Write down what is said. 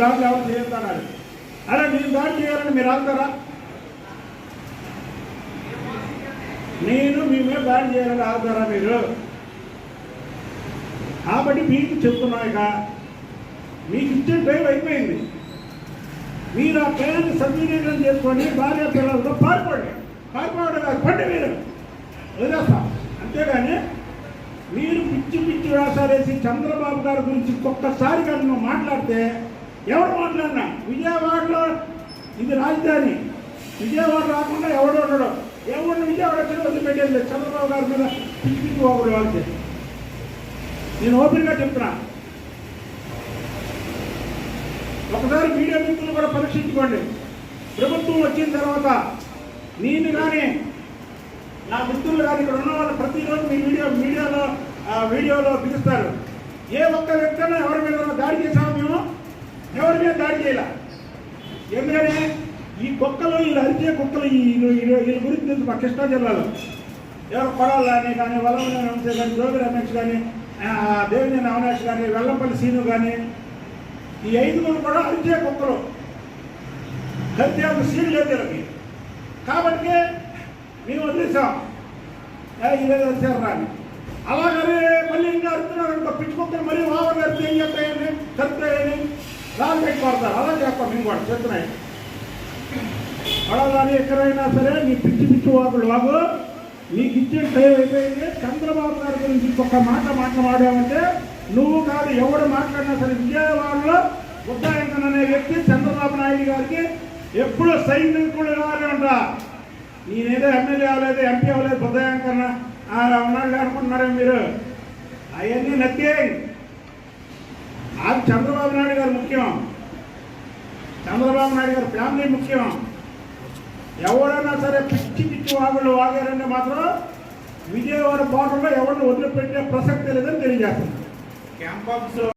దాడులు ఎవరు చేస్తాన్నారు అరే మీరు దాడి చేయాలని మీరు ఆగుతారా? నేను మీ మీద దాడి చేయాలని ఆగుతారా మీరు? కాబట్టి మీకు చెప్తున్నా ఇక మీకు ఇచ్చే టైం అయిపోయింది. మీరు ఆ టైంని సద్వినియోగం చేసుకొని భార్య పిల్లలతో పారిపోండి. పారిపోవడం కాదు పండి మీరు వదిలేస్తాం. అంతేగాని మీరు పిచ్చి పిచ్చి వేషాలు చంద్రబాబు గారి గురించి ఒక్కసారి కానీ మాట్లాడితే ఎవరు మాట్లాడినా? విజయవాడలో ఇది రాజధాని. విజయవాడ రాకుండా ఎవడు ఉండడు? ఎవరిని విజయవాడ వచ్చి వదిలిపెట్టేది లేదు. చంద్రబాబు గారి మీద పిచ్చి ఒకరు వాళ్ళకి నేను ఓపెన్గా చెప్తున్నా. ఒకసారి మీడియా మిత్రులు కూడా పరీక్షించుకోండి. ప్రభుత్వం వచ్చిన తర్వాత నేను కానీ నా మిత్రులు కానీ ఇక్కడ ఉన్న వాళ్ళు ప్రతిరోజు మీ వీడియో మీడియాలో వీడియోలో పిలుస్తారు. ఏ ఒక్క వ్యక్తి ఎవరి మీద దాడి చేసాము మేము? ఎవరి మీద దాడి చేయాల? ఎందుకంటే ఈ కుక్కలు వీళ్ళు అరిచే కుక్కలు ఈ వీళ్ళు- వీళ్ళ గురించి తెలుసు మా కృష్ణా జిల్లాలో. ఎవరు కొడాలి కానీ వల్లభనేని కానీ జోగి రమేష్ కానీ ఆ, దేవినేని అవినాష్ కానీ వెల్లంపల్లి సీను కానీ ఈ ఐదుగురు కూడా అరిచే కుక్కలు. హత్యాకు సీన్ లేదు వీళ్ళకి. కాబట్టి మేము వదిలేసాం. ఏ, ఇదే వచ్చారు రాని. అలాగనే మళ్ళీ ఇంకా అడుగుతున్నారు అనుకో పిచ్చుకొక్కలు మరీ వావర్ కడితే రాళ్ళు పెట్టి కొడతారు అలా చేస్తాం మేము కూడా చెప్తున్నాయి అడగాని ఎక్కడైనా సరే నీ పిచ్చి పిచ్చి వాగులు వాగు. నీకు ఇచ్చే టైం అయిపోయింది చంద్రబాబు గారి గురించి ఒక్క మాట మాట్లాడామంటే నువ్వు కాదు ఎవడు మాట్లాడినా సరే విజయవాడలో ఉద్దాయంకన్ అనే వ్యక్తి చంద్రబాబు నాయుడు గారికి ఎప్పుడు సైనికుడు కావాలి అంట. నేనేదో ఎమ్మెల్యే అవ్వలేదు ఎంపీ అవ్వలేదు బుద్ధయాంకన్న ఉన్నాడు అనుకుంటున్నారే మీరు? అవన్నీ నత్తే అది చంద్రబాబు నాయుడు గారు ముఖ్యం. చంద్రబాబు నాయుడు గారి ఫ్యామిలీ ముఖ్యం. ఎవరైనా సరే పిచ్చి పిచ్చి వాగులు వాగారంటే మాత్రం విజయవాడ బాటలో ఎవరిని వదిలిపెట్టే ప్రసక్తి లేదని తెలియజేస్తుంది క్యాంప్